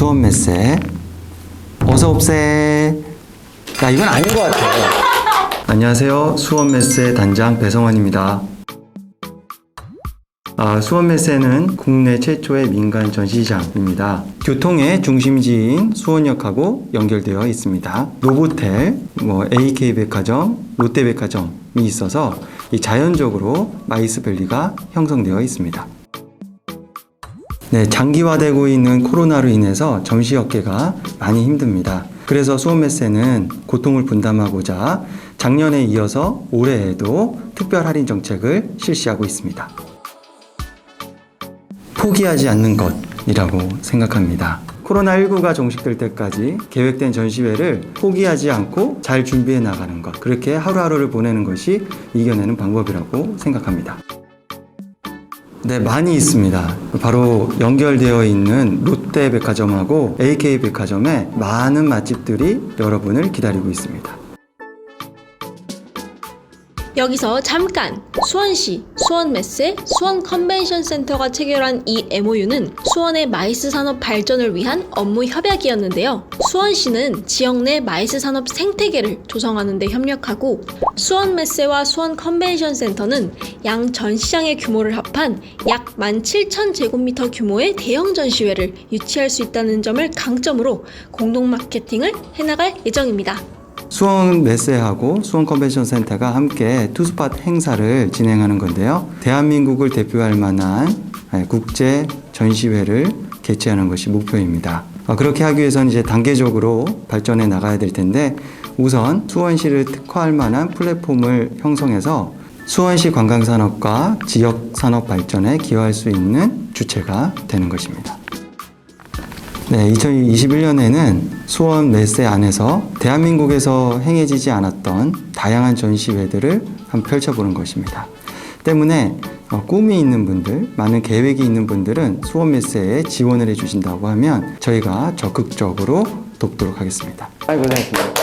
수원 메세 어서 옵세. 야 이건 아닌 것 같아. 안녕하세요. 수원 메세 단장 배성원입니다. 아, 수원 메세는 국내 최초의 민간 전시장입니다. 교통의 중심지인 수원역하고 연결되어 있습니다. 노보텔, 뭐 AK백화점, 롯데백화점이 있어서 이 자연적으로 마이스밸리가 형성되어 있습니다. 네, 장기화되고 있는 코로나로 인해서 전시업계가 많이 힘듭니다. 그래서 수원메세는 고통을 분담하고자 작년에 이어서 올해에도 특별 할인 정책을 실시하고 있습니다. 포기하지 않는 것이라고 생각합니다. 코로나19가 종식될 때까지 계획된 전시회를 포기하지 않고 잘 준비해 나가는 것. 그렇게 하루하루를 보내는 것이 이겨내는 방법이라고 생각합니다. 네, 많이 있습니다. 바로 연결되어 있는 롯데백화점하고 AK백화점에 많은 맛집들이 여러분을 기다리고 있습니다. 여기서 잠깐 수원시, 수원메세, 수원 컨벤션 센터가 체결한 이 MOU는 수원의 마이스 산업 발전을 위한 업무 협약이었는데요. 수원시는 지역 내 마이스 산업 생태계를 조성하는 데 협력하고 수원메세와 수원 컨벤션 센터는 양 전시장의 규모를 합한 약 17,000제곱미터 규모의 대형 전시회를 유치할 수 있다는 점을 강점으로 공동 마케팅을 해나갈 예정입니다. 수원 메세하고 수원 컨벤션 센터가 함께 투스팟 행사를 진행하는 건데요. 대한민국을 대표할 만한 예, 국제 전시회를 개최하는 것이 목표입니다. 어, 그렇게 하기 위해서는 이제 단계적으로 발전해 나가야 될 텐데 우선 수원시를 특화할 만한 플랫폼을 형성해서 수원시 관광산업과 지역 산업 발전에 기여할 수 있는 주체가 되는 것입니다. 네, 2021년에는 수원 메세 안에서 대한민국에서 행해지지 않았던 다양한 전시회들을 한번 펼쳐보는 것입니다. 때문에 어, 꿈이 있는 분들, 많은 계획이 있는 분들은 수원 메세에 지원을 해주신다고 하면 저희가 적극적으로 돕도록 하겠습니다. 고생하셨습니다.